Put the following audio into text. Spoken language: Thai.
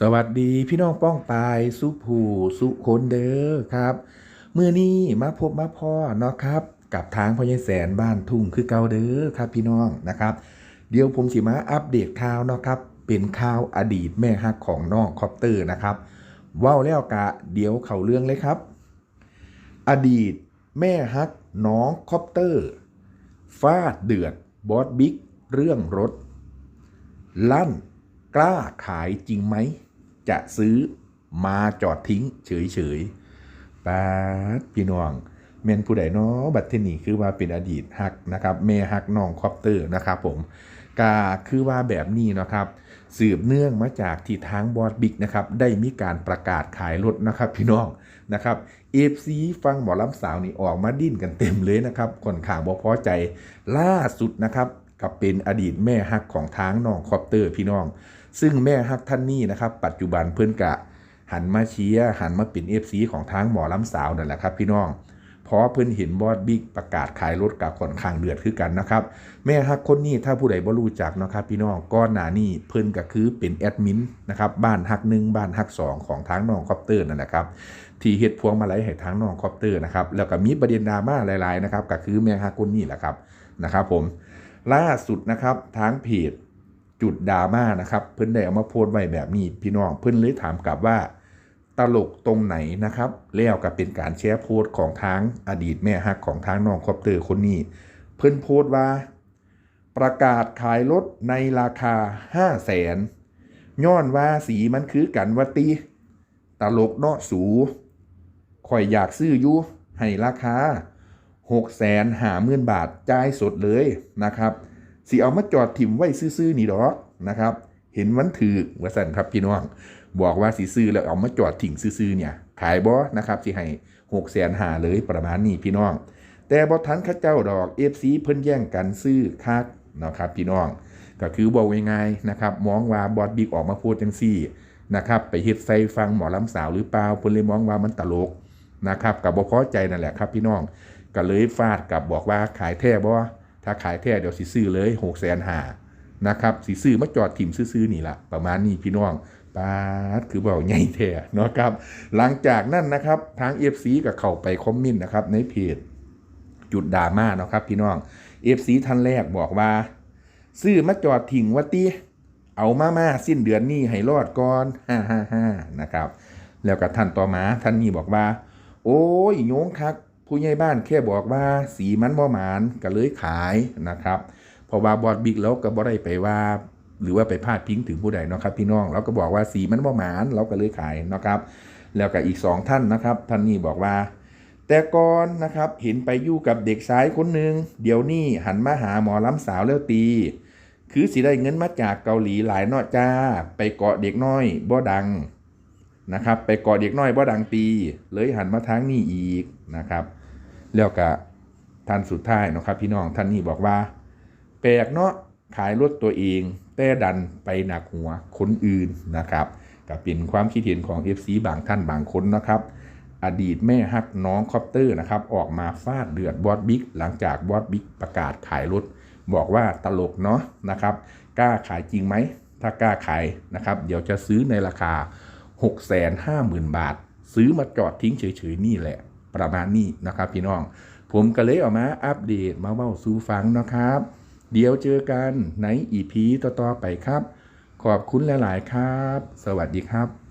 สวัสดีพี่น้องป้องปายสุภูสุคนเด้อครับเมื่อนี้มาพบมาพ่อเนาะครับ กับทางพญายแสนบ้านทุ่งคือเก่าเด้อครับพี่น้องนะครับ เดี๋ยวผมสิมาอัปเดตข่าวเนาะครับ เป็นข่าวอดีตแม่ฮักของน้องคอปเตอร์นะครับว้าแล้วกะเดี๋ยวเข้าเรื่องเลยครับ อดีตแม่ฮักน้องคอปเตอร์ฟาดเดือดบอสบิ๊กเรื่องรถ ลั่นกล้าขายจริงไหม จะซื้อมาจอดทิ้ง เฉยๆปาดพี่น้องเมนผู้ใดเนาะบัตเทนี่คือว่าเป็นอดีตฮักนะครับแม่ฮักน้องคอปเตอร์นะครับผมกาคือว่าแบบนี้นะครับสืบเนื่องมาจากที่ทางบอสบิ๊กนะครับได้มีการประกาศขายรถนะครับพี่น้องนะครับเอฟซีฟังหมอลำสาวนี่ออกมาดิ้นกันเต็มเลยนะครับคนข่าวบอพอใจล่าสุดนะครับกับเป็นอดีตแม่ฮักของทางน้องคอปเตอร์พี่น้อง ซึ่งแม่ฮักท่านนี้นะครับ ปัจจุบันเพื่อนกะ หันมาเชียร์หันมาเป็นเอฟซีของทางหมอลำสาวนั่นแหละครับ พี่น้องเพราะเพื่อนเห็นบอสบิ๊กประกาศขายรถกับค่อนข้างเดือดคือกันนะครับ แม่ฮักคนนี้ถ้าผู้ใดบ่รู้จักนะครับพี่น้องก้อนหนานี่เพิ่อนก็คือเป็นแอดมินนะครับบ้านฮักหนึ่งบ้านฮักสองของทางน้องคอปเตอร์นั่นแหละครับที่เฮ็ดพวงมาลัยให้ทางน้องคอปเตอร์นะครับแล้วก็มีประเด็นดราม่าหลาย ๆ นะครับก็คือแม่ฮักคนนี้แหละครับนะครับ ผมล่าสุดนะครับทางเพจ จุดดราม่านะครับ เพิ่นได้เอามาโพสต์ไว้แบบนี้พี่น้องเพิ่นเลยถามกลับว่า ตลกตรงไหนนะครับ แล้วก็เป็นการแชร์โพสต์ของทางอดีตแม่ฮักของทางน้องคอปเตอร์คนนี้ เพิ่นโพสต์ว่า ประกาศขายรถในราคา 5 0 0แสนย้อนว่าสีมันคือกันวติตลกเนาะสูข่อยอยากซื้ออยู่ให้ราคา6แสนหาหมื่นบาทจ่ายสดเลยนะครับ สิเอามาจอดถิ่มไว้ซื่อๆนี่ดอกนะครับ เห็นวันถือว่าสั่นครับพี่น้อง บอกว่าสิซื้อแล้วเอามาจอดถิ่งซื่อๆเนี่ย ขายบ่นะครับสิให้หกแสนหาเลยประมาณนี้พี่น้อง แต่บ่ทันข้าเจ้าดอกเอฟซีเพิ่นแย่งกันซื้อคักนะครับพี่น้อง ก็คือบอกง่ายๆนะครับมองว่าบอดบิ๊กออกมาพูดจังซี่นะครับไปเฮ็ดใส่ฟังหมอลำสาวหรือเปล่าเพิ่นเลยมองว่ามันตลกนะครับกับบ่พอใจนั่นแหละครับพี่น้องก็เลยฟาดกับบอกว่าขายแท้บ่ ถ้าขายแท้เดี๋ยวสิซื้อเลยหกแสนหานะครับสิซื้อมาจอดถิ่มซื้อๆนี่ละประมาณนี้พี่น้องปาดคือเบาใหญ่แท้เนาะครับ หลังจากนั้นนะครับทาง FC ก็เข้าไปคอมเมนต์นะครับในเพจจุดดราม่าเนาะครับพี่น้อง FC ท่านแรกบอกว่า ซื้อมาจอดถิ่งวัตีเอามามาสิ้นเดือนนี้ให้รอดก่อนฮ่าฮ่าฮ่านะครับ แล้วก็ท่านต่อมาท่านนี้บอกว่า โอ้ยโยงคัก ผู้ใหญ่บ้านแค่บอกว่าสีมันบ่หมานก็เลยขายนะครับเพราะว่าบอดบิ๊กแล้วก็บ่ได้ไปว่า หรือว่าไปพาดพิงถึงผู้ใดเนาะครับพี่น้องเราก็บอกว่าสีมันบ่หมานเราก็เลยขายนะครับ แล้วก็อีกสองท่านนะครับ ท่านนี้บอกว่า แต่ก่อนนะครับเห็นไปอยู่กับเด็กชายคนหนึ่งเดี๋ยวนี้หันมาหาหมอลำสาวแล้วตีคือสิได้เงินมาจากเกาหลีหลายนาะจ้า ไปเกาะเด็กน้อยบ่ดัง นะครับ ไปกอดเด็กน้อยบ่ดังตี เลยหันมาทางนี้อีกนะครับ แล้วก็ท่านสุดท้ายนะครับ พี่น้องท่านนี้บอกว่า แปลกเนาะขายรถตัวเอง แต่ดันไปหนักหัวคนอื่นนะครับก็เป็นความคิดเห็นของ FC บางท่านบางคนนะครับ อดีตแม่ฮักน้องคอปเตอร์นะครับ ออกมาฟาดเดือดบอสบิ๊กหลังจากบอสบิ๊กประกาศขายรถ บอกว่าตลกเนาะนะครับ กล้าขายจริงไหม ถ้ากล้าขายนะครับ เดี๋ยวจะซื้อในราคา 6 5 0 0 0 0 บาท ซื้อมาจอดทิ้งเฉยๆนี่แหละ ประมาณนี้นะครับพี่น้อง ผมก็เลยออกมาอัปเดตมาเบ้าสู่ฟังนะครับ เดี๋ยวเจอกันในอีพีต่อๆไปครับ ขอบคุณหลายๆครับ สวัสดีครับ